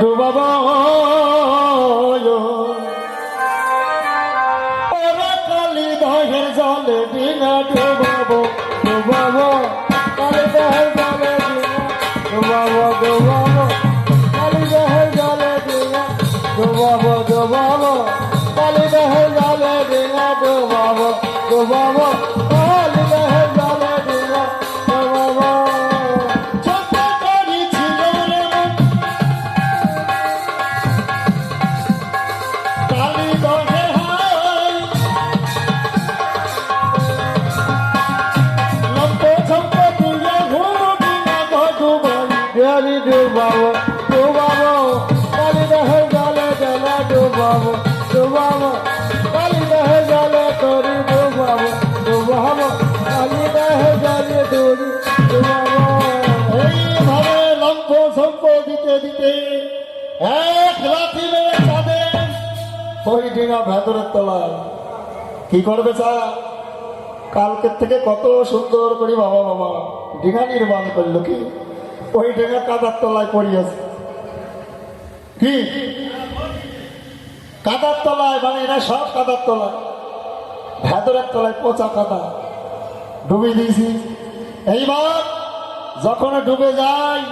ডুবাবো ডুবাবো ডুবাবো, কালি দহে জলে জলে ডুবাবো ডুবাবো, কালি দহে জলে তরি ডুবাবো ডুবাবো, কালি দহে জলে তরি ডুবাবো। এইভাবে সম্প দিতে দিতে এক ভেতরের তলায়। কি করবে চা কালকের থেকে কত সুন্দর করে বাবা বাবা ডিঙা নির্মাণ করল কি? ওই ডিঙা কাদার তলায় পড়িয়েছে। কি? কাদার তলায় মানে এটা সব কাদার তলায়। ভেতরের তলায় পচা কাদা। ডুবে দিয়েছি। এইবার যখন ডুবে যায়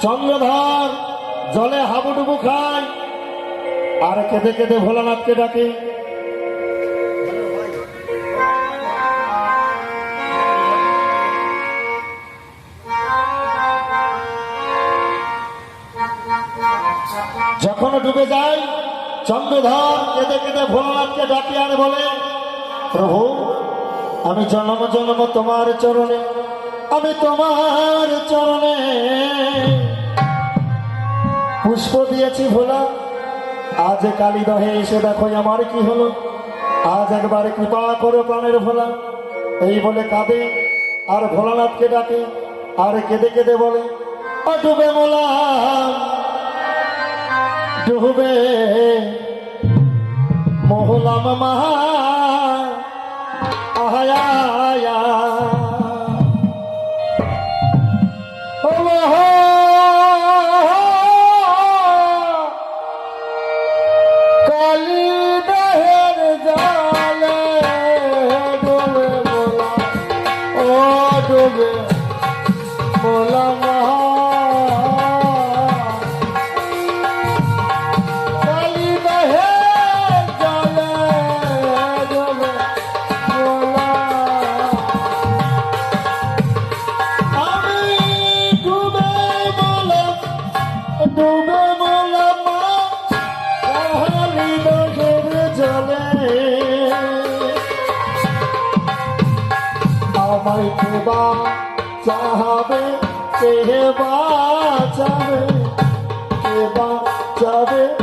চন্দ্রধর জলে হাবুডুবু খায় আর কেঁদে কেঁদে ভোলানাথকে ডাকে। ডুবে যায়। চন্দ্রধর কেঁদে কেঁদে ভোলানাথকে ডাকে আর বলে, প্রভু, আমি জন্ম জন্ম তোমার চরণে, আমি তোমার চরণে। পুষ্প দিয়েছি ভোলা, আজ কালী দহে এসে দেখো আমার কি হলো। আজ একবার কৃপা করো প্রাণের ভোলা, এই বলে কাঁদে, আর ভোলানাথকে ডাকে, আর কেঁদে কেঁদে বলে ডুবে মোলা ডুবে মোহলাম মহা। আহায়া। আমায় কেবা চাহাবে কেহে চাবে কেবা যাবে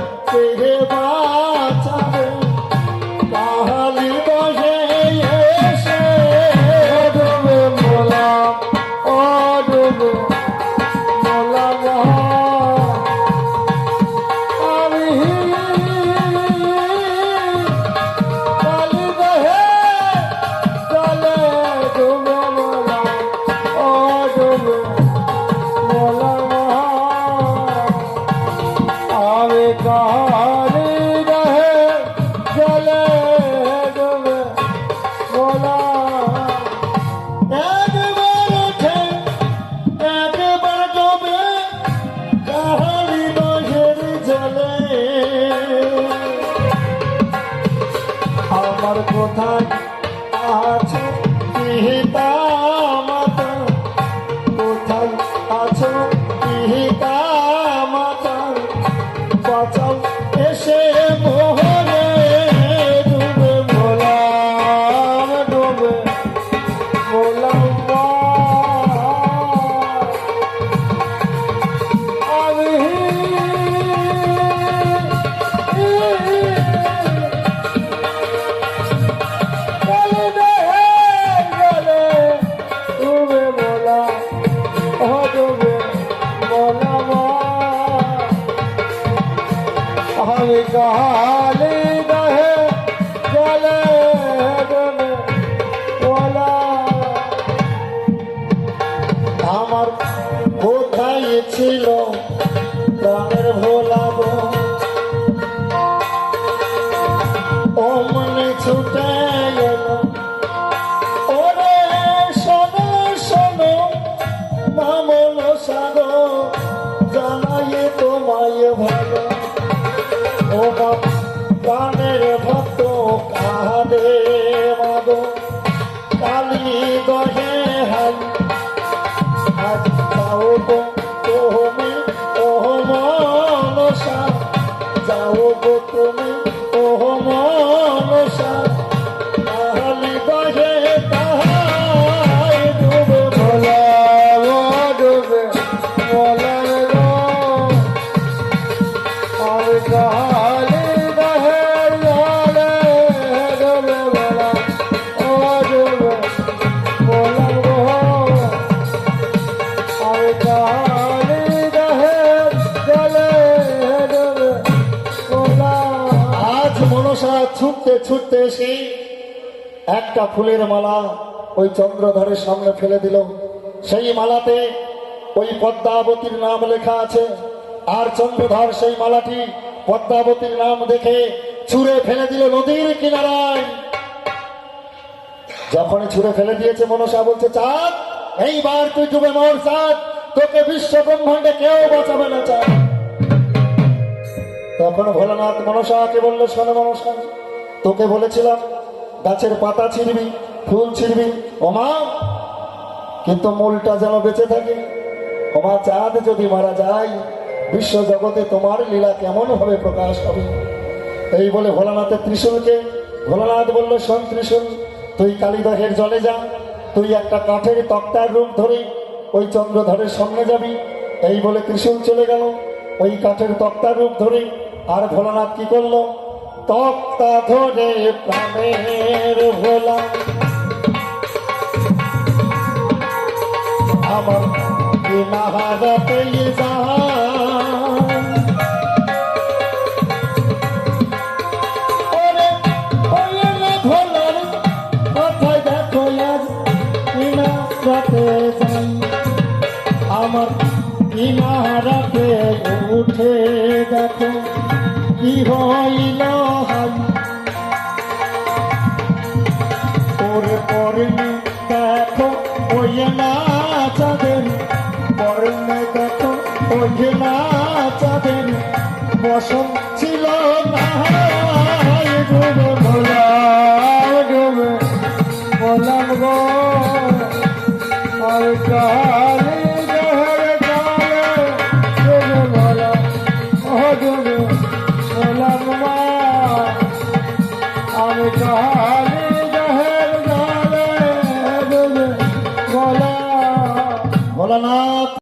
কোথায় আছে পিহিতা ছিল প্রাণের ভোলাব ও মনে ছুটে গেল ওরে শোনো শোনো মামল সাগো জানাই তোমায় ভালো। ভক্ত কাহাদে মাদো কালী দহে হাল ছুটতে এসে একটা ফুলের মালা ওই চন্দ্রধরের সামনে ফেলে দিল। সেই মালাতে ওই পদ্মাবতীর নাম লেখা আছে। আর চন্দ্রধর সেই মালাটি পদ্মাবতীর নাম দেখে ছুঁড়ে ফেলে দিল নদীর কিনারায়। যখন ছুঁড়ে ফেলে দিয়েছে মনসা, বলছে, চাঁদ, এইবার তুই ডুবে মর, চাঁদ। তোকে বিশ্ব ব্রহ্মাণ্ডে কেউ বাঁচাবে না, চাঁদ। তখন ভোলানাথ মনসাকে বলল, শোনো মনসা তোকে বলেছিলাম, গাছের পাতা ছিঁড়বি, ফুল ছিঁড়বি, ওমা, কিন্তু মূলটা যেন বেঁচে থাকে। ওমা, চাঁদ যদি মারা যায় বিশ্ব জগতে তোমার লীলা কেমন ভাবে প্রকাশ হবে? এই বলে ভোলানাথের ত্রিশূলকে, ভোলানাথ বলল, শোন ত্রিশূল, তুই কালীদহের জলে যা, তুই একটা কাঠের তক্তার রূপ ধরে ওই চন্দ্রধরের সামনে যাবি। এই বলে ত্রিশূল চলে গেল, ওই কাঠের তক্তার রূপ ধরে। আর ভোলানাথ কি করল? তক্তা ধরে প্রাণের ভোলা। আমার আজ কিনাহারাতে যাই আমার কিনাহারাতে উঠে দেখো। কি হইল পরে পরে দেখো ওই না পরনে দেখো ওই না চাঁদের। ছিল না।